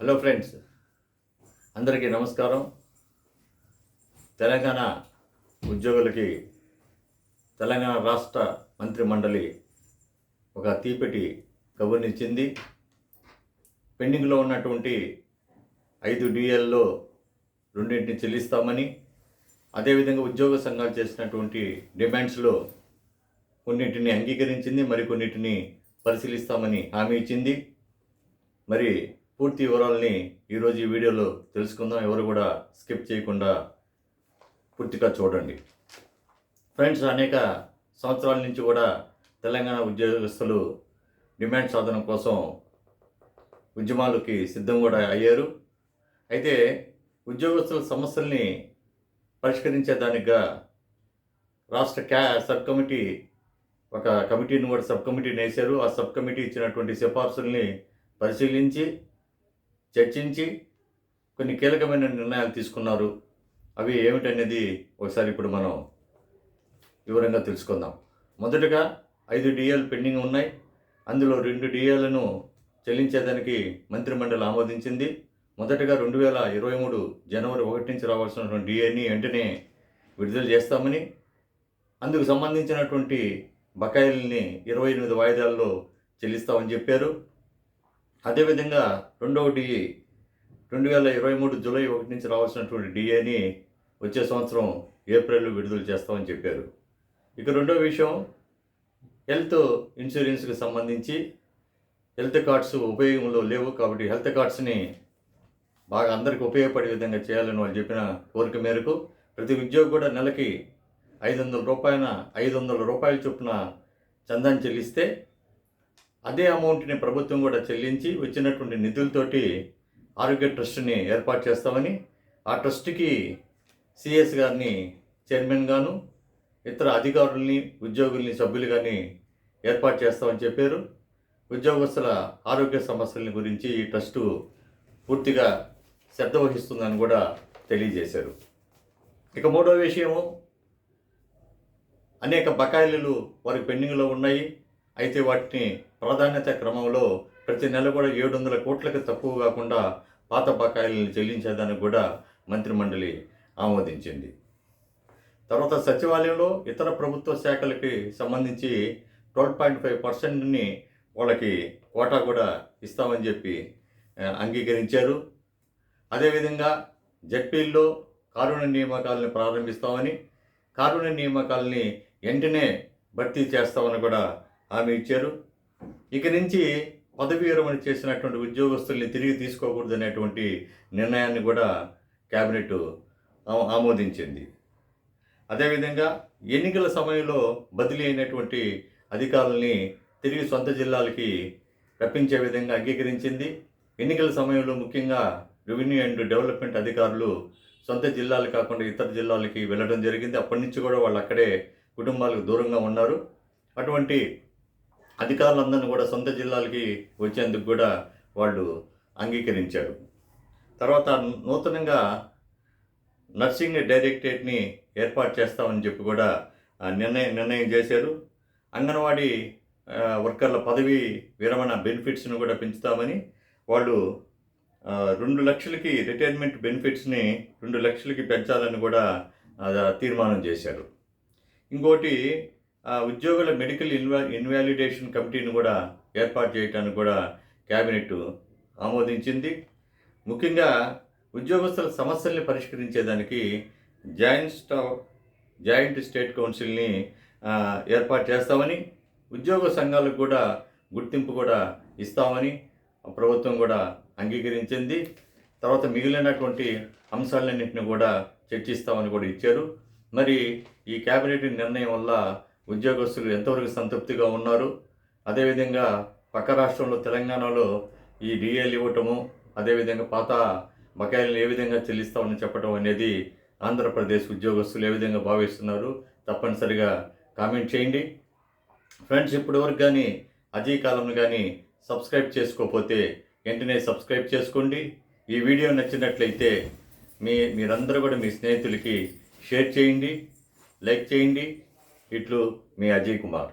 Hello friends అందరికీ నమస్కారం. తెలంగాణ ఉద్యోగులకి తెలంగాణ రాష్ట్ర మంత్రి మండలి ఒక తీపిటి కబుర్నిచ్చింది. పెండింగ్లో ఉన్నటువంటి ఐదు డిఎల్లో రెండింటిని చెల్లిస్తామని అదేవిధంగా ఉద్యోగ సంఘాలు చేసినటువంటి డిమాండ్స్లో కొన్నిటిని అంగీకరించింది మరికొన్నిటిని పరిశీలిస్తామని హామీ ఇచ్చింది. మరి పూర్తి వివరాలని ఈరోజు ఈ వీడియోలో తెలుసుకుందాం. ఎవరు కూడా స్కిప్ చేయకుండా పూర్తిగా చూడండి. ఫ్రెండ్స్ అనేక సంవత్సరాల నుంచి కూడా తెలంగాణ ఉద్యోగస్తులు డిమాండ్ సాధన కోసం ఉద్యమాలకి సిద్ధం కూడా అయ్యారు. అయితే ఉద్యోగస్తుల సమస్యల్ని పరిష్కరించేదానిగా రాష్ట్ర క్యా సబ్ కమిటీ ఒక కమిటీని కూడా సబ్ కమిటీని వేశారు ఆ సబ్ కమిటీ ఇచ్చినటువంటి సిఫార్సుల్ని పరిశీలించి చర్చించి కొన్ని కీలకమైన నిర్ణయాలు తీసుకున్నారు. అవి ఏమిటనేది ఒకసారి ఇప్పుడు మనం వివరంగా తెలుసుకుందాం. మొదటగా ఐదు డిఎల్ పెండింగ్ ఉన్నాయి. అందులో రెండు డిఎలను చెల్లించేదానికి మంత్రిమండలి ఆమోదించింది. మొదటగా రెండు వేల ఇరవై మూడు జనవరి ఒకటి నుంచి రావాల్సినటువంటి డిఏని వెంటనే విడుదల చేస్తామని అందుకు సంబంధించినటువంటి బకాయిల్ని ఇరవై ఎనిమిది వాయిదాల్లో చెల్లిస్తామని చెప్పారు. అదేవిధంగా రెండవ డిఏ రెండు వేల ఇరవై మూడు జూలై ఒకటి నుంచి రావాల్సినటువంటి డిఏని వచ్చే సంవత్సరం ఏప్రిల్లో విడుదల చేస్తామని చెప్పారు. ఇక రెండో విషయం హెల్త్ ఇన్సూరెన్స్కి సంబంధించి హెల్త్ కార్డ్స్ ఉపయోగంలో లేవు కాబట్టి హెల్త్ కార్డ్స్ని బాగా అందరికీ ఉపయోగపడే విధంగా చేయాలని వాళ్ళు చెప్పిన కోరిక మేరకు ప్రతి ఉద్యోగి కూడా నెలకి ఐదు వందల రూపాయల ఐదు వందల రూపాయల చొప్పున చందాన్ని చెల్లిస్తే అదే అమౌంట్ని ప్రభుత్వం కూడా చెల్లించి వచ్చినటువంటి నిధులతోటి ఆరోగ్య ట్రస్ట్ని ఏర్పాటు చేస్తామని ఆ ట్రస్ట్కి సిఎస్ గారిని చైర్మన్ గాను ఇతర అధికారుల్ని ఉద్యోగుల్ని సభ్యులు కానీ ఏర్పాటు చేస్తామని చెప్పారు. ఉద్యోగస్తుల ఆరోగ్య సమస్యల గురించి ఈ ట్రస్టు పూర్తిగా శ్రద్ధ వహిస్తుందని కూడా తెలియజేశారు. ఇక మూడో విషయము అనేక బకాయిలు వారికి పెండింగ్లో ఉన్నాయి. అయితే వాటిని ప్రాధాన్యత క్రమంలో ప్రతి నెల కూడా ఏడు వందల కోట్లకు తక్కువ కాకుండా పాత బకాయిలను చెల్లించేదానికి కూడా మంత్రిమండలి ఆమోదించింది. తర్వాత సచివాలయంలో ఇతర ప్రభుత్వ శాఖలకి సంబంధించి ట్వెల్వ్ పాయింట్ ఫైవ్ పర్సెంట్ని వాళ్ళకి కోటా కూడా ఇస్తామని చెప్పి అంగీకరించారు. అదేవిధంగా జడ్పీల్లో కారుణ్య నియామకాలని ప్రారంభిస్తామని కారుణ్య నియామకాలని వెంటనే భర్తీ చేస్తామని కూడా హామీ ఇచ్చారు. ఇక నుంచి పదవి విరమణ చేసినటువంటి ఉద్యోగస్తుల్ని తిరిగి తీసుకోకూడదు అనేటువంటి నిర్ణయాన్ని కూడా కేబినెట్ ఆమోదించింది. అదేవిధంగా ఎన్నికల సమయంలో బదిలీ అయినటువంటి అధికారుల్ని తిరిగి సొంత జిల్లాలకి రప్పించే విధంగా అంగీకరించింది. ఎన్నికల సమయంలో ముఖ్యంగా రెవెన్యూ అండ్ డెవలప్మెంట్ అధికారులు సొంత జిల్లాలు కాకుండా ఇతర జిల్లాలకి వెళ్ళడం జరిగింది. అప్పటి నుంచి కూడా వాళ్ళు అక్కడే కుటుంబాలకు దూరంగా ఉన్నారు. అటువంటి అధికారులందరినీ కూడా సొంత జిల్లాలకి వచ్చేందుకు కూడా వాళ్ళు అంగీకరించారు. తర్వాత నూతనంగా నర్సింగ్ డైరెక్టరేట్ని ఏర్పాటు చేస్తామని చెప్పి కూడా నిర్ణయం నిర్ణయం చేశారు. అంగన్వాడీ వర్కర్ల పదవి విరమణ బెనిఫిట్స్ను కూడా పెంచుతామని వాళ్ళు రెండు లక్షలకి రిటైర్మెంట్ బెనిఫిట్స్ని రెండు లక్షలకి పెంచాలని కూడా తీర్మానం చేశారు. ఇంకోటి ఉద్యోగుల మెడికల్ ఇన్వా ఇన్వాలిడేషన్ కమిటీని కూడా ఏర్పాటు చేయడానికి కూడా క్యాబినెట్ ఆమోదించింది. ముఖ్యంగా ఉద్యోగస్తుల సమస్యల్ని పరిష్కరించేదానికి జాయింట్ స్టా జాయింట్ స్టేట్ కౌన్సిల్ని ఏర్పాటు చేస్తామని ఉద్యోగ సంఘాలకు కూడా గుర్తింపు కూడా ఇస్తామని ప్రభుత్వం కూడా అంగీకరించింది. తర్వాత మిగిలినటువంటి అంశాలన్నింటిని కూడా చర్చిస్తామని కూడా ఇచ్చారు. మరి ఈ కేబినెట్ నిర్ణయం వల్ల ఉద్యోగస్తులు ఎంతవరకు సంతృప్తిగా ఉన్నారు? అదేవిధంగా పక్క రాష్ట్రంలో తెలంగాణలో ఈ డిఏలు ఇవ్వటము అదేవిధంగా పాత బకాయిలను ఏ విధంగా చెల్లిస్తామని చెప్పడం అనేది ఆంధ్రప్రదేశ్ ఉద్యోగస్తులు ఏ విధంగా భావిస్తున్నారు? తప్పనిసరిగా కామెంట్ చేయండి. ఫ్రెండ్స్ ఇప్పటివరకు కానీ అజీ కాలంను కానీ సబ్స్క్రైబ్ చేసుకోకపోతే వెంటనే సబ్స్క్రైబ్ చేసుకోండి. ఈ వీడియో నచ్చినట్లయితే మీ మీరందరూ కూడా మీ స్నేహితులకి షేర్ చేయండి లైక్ చేయండి. ఇట్లు మీ అజయ్ కుమార్.